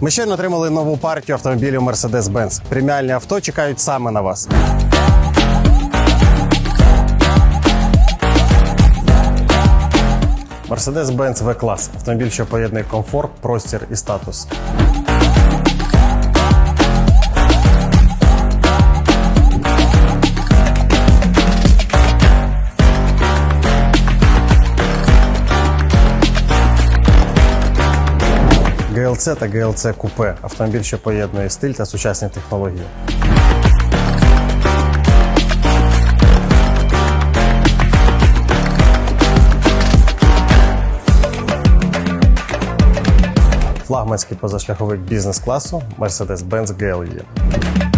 Ми щойно отримали нову партію автомобілів Mercedes-Benz. Преміальні авто чекають саме на вас. Mercedes-Benz V-клас автомобіль, що поєднує комфорт, простір і статус. GLC та GLC Coupe – автомобіль, що поєднує стиль та сучасні технології. Флагманський позашляховик бізнес-класу Mercedes-Benz GLE.